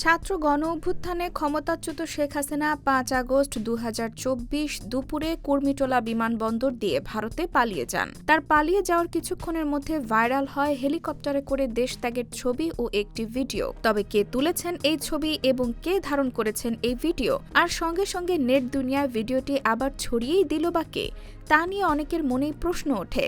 ছাত্র গণ অভ্যুত্থানে ক্ষমতাচ্যুত শেখ হাসিনা পাঁচ আগস্ট দু হাজার চব্বিশ দুপুরে কুর্মিটোলা বিমানবন্দর দিয়ে ভারতে পালিয়ে যান। তার পালিয়ে যাওয়ার কিছুক্ষণের মধ্যে ভাইরাল হয় হেলিকপ্টারে করে দেশ ত্যাগের ছবি ও একটি ভিডিও। তবে কে তুলেছেন এই ছবি এবং কে ধারণ করেছেন এই ভিডিও? আর সঙ্গে সঙ্গে নেট দুনিয়ায় ভিডিওটি আবার ছড়িয়েই দিল বা কে? তা নিয়ে অনেকের মনেই প্রশ্ন ওঠে।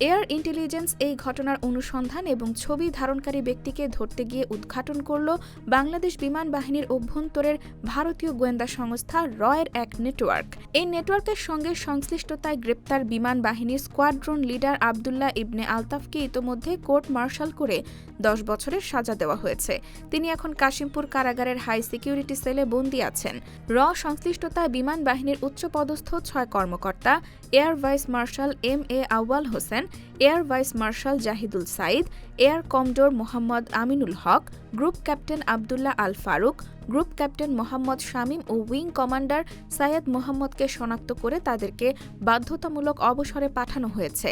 এয়ার ইন্টেলিজেন্স এই ঘটনার অনুসন্ধান এবং ছবি ধারণকারী ব্যক্তিকে ধরতে গিয়ে উদ্ঘাটন করল বাংলাদেশ বিমান বাহিনীর অভ্যন্তরের ভারতীয় গোয়েন্দা সংস্থা রয়ের এক নেটওয়ার্ক। এই নেটওয়ার্কের সঙ্গে সংশ্লিষ্টতায় গ্রেপ্তার বিমান বাহিনীর স্কোয়াড্রন লিডার আবদুল্লাহ ইবনে আলতাফকে ইতোমধ্যে কোর্ট মার্শাল করে দশ বছরের সাজা দেওয়া হয়েছে। তিনি এখন কাশিমপুর কারাগারের হাই সিকিউরিটি সেলে বন্দী আছেন। র সংশ্লিষ্টতায় বিমান বাহিনীর উচ্চপদস্থ ছয় কর্মকর্তা, air vice marshal M A Awal Hossain air vice marshal Zahidul Saeed, air commodore Mohammad Aminul Haque, group captain Abdullah Al Faruk, group captain Mohammad Shamim O wing commander Sayed মোহাম্মদকে শনাক্ত করে তাদেরকে বাধ্যতামূলক অবসরে পাঠানো হয়েছে।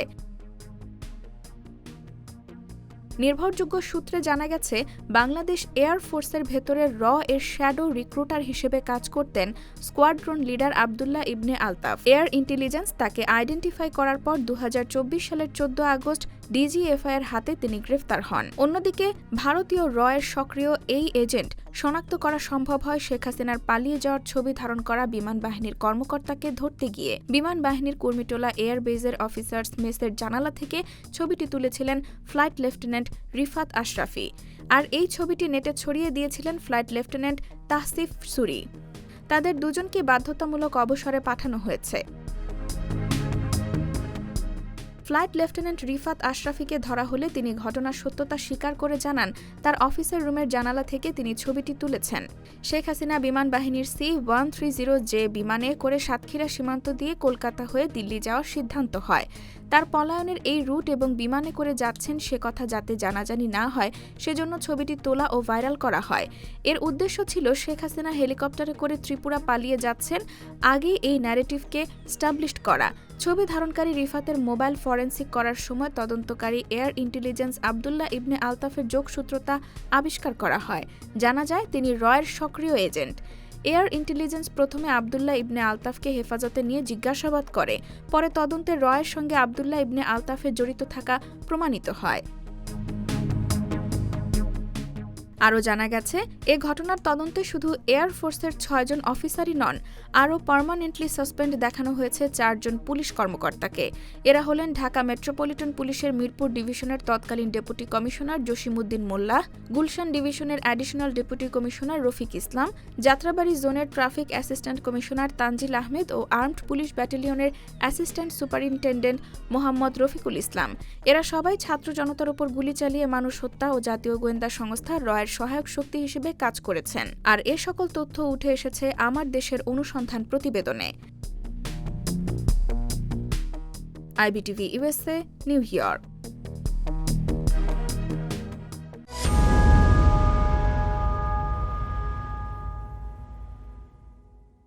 নির্ভরযোগ্য সূত্রে জানা গেছে, বাংলাদেশ এয়ার ফোর্সের ভেতরে র এর শ্যাডো রিক্রুটার হিসেবে কাজ করতেন squadron leader Abdullah Ibne Altaf. Air intelligence তাকে আইডেন্টিফাই করার পর দু হাজার চব্বিশ সালের চোদ্দ আগস্ট ডিজিএফআই এর হাতে তিনি গ্রেফতার হন। অন্যদিকে, ভারতীয় র এর সক্রিয় এই এজেন্ট শনাক্ত করা সম্ভব হয় শেখ হাসিনার পালিয়ে যাওয়ার ছবি ধারণ করা বিমান বাহিনীর কর্মকর্তাকে ধরতে গিয়ে। বিমান বাহিনীর কর্মীটোলা এয়ার বেজের অফিসার্স মেসের জানালা থেকে ছবিটি তুলেছিলেন ফ্লাইট লেফটেন্যান্ট রিফাত আশরাফি। আর এই ছবিটি নেটে ছড়িয়ে দিয়েছিলেন ফ্লাইট লেফটেন্যান্ট তাহসিফ সুরি। তাদের দুজনকে বাধ্যতামূলক অবসরে পাঠানো হয়েছে। ফ্লাইট লেফটেন্যান্ট রিফাত আশরাফিকে ধরা হলে তিনি ঘটনার সত্যতা স্বীকার করে জানান, তার অফিসের রুমের জানালা থেকে তিনি ছবিটি তুলেছেন। শেখ হাসিনা বিমান বাহিনীর C one three zero J বিমানে করে সাতক্ষীরা সীমান্ত দিয়ে কলকাতা হয়ে দিল্লি যাওয়ার সিদ্ধান্ত হয়। তার পলায়নের এই রুট এবং বিমানে করে যাচ্ছেন সে কথা যাতে জানাজানি না হয়, সেজন্য ছবিটি তোলা ও ভাইরাল করা হয়। এর উদ্দেশ্য ছিল শেখ হাসিনা হেলিকপ্টারে করে ত্রিপুরা পালিয়ে যাচ্ছেন আগে এই ন্যারেটিভকে স্টাবলিশড করা। ছবি ধারণকারী রিফাতের মোবাইল ফরেন্সিক করার সময় তদন্তকারী এয়ার ইন্টেলিজেন্স আবদুল্লাহ ইবনে আলতাফের যোগসূত্রতা আবিষ্কার করা হয়। জানা যায়, তিনি রয়ের সক্রিয় এজেন্ট। এয়ার ইন্টেলিজেন্স প্রথমে আবদুল্লাহ ইবনে আলতাফকে হেফাজতে নিয়ে জিজ্ঞাসাবাদ করে, পরে তদন্তে রয়ের সঙ্গে আবদুল্লাহ ইবনে আলতাফে জড়িত থাকা প্রমাণিত হয়। আরও জানা গেছে, এ ঘটনার তদন্তে শুধু এয়ারফোর্সের ছয়জন অফিসারই নন, আরও পার্মানেন্টলি সাসপেন্ড দেখানো হয়েছে চারজন পুলিশ কর্মকর্তাকে। এরা হলেন ঢাকা মেট্রোপলিটন পুলিশের মিরপুর ডিভিশনের তৎকালীন ডেপুটি কমিশনার জসিমুদ্দিন মোল্লা, গুলশান ডিভিশনের additional deputy commissioner Rafiq Islam, Jatrabari জোনের traffic assistant commissioner Tanzil Ahmed ও আর্মড পুলিশ ব্যাটালিয়নের অ্যাসিস্ট্যান্ট সুপারিনটেন্ডেন্ট মোহাম্মদ রফিকুল ইসলাম। এরা সবাই ছাত্র জনতার উপর গুলি চালিয়ে মানুষ হত্যা ও জাতীয় গোয়েন্দা সংস্থা রয়ের সহায়ক শক্তি হিসেবে কাজ করেছেন। আর এ সকল তথ্য উঠে এসেছে আমার দেশের অনুসন্ধান প্রতিবেদনে। IBTV USA New York.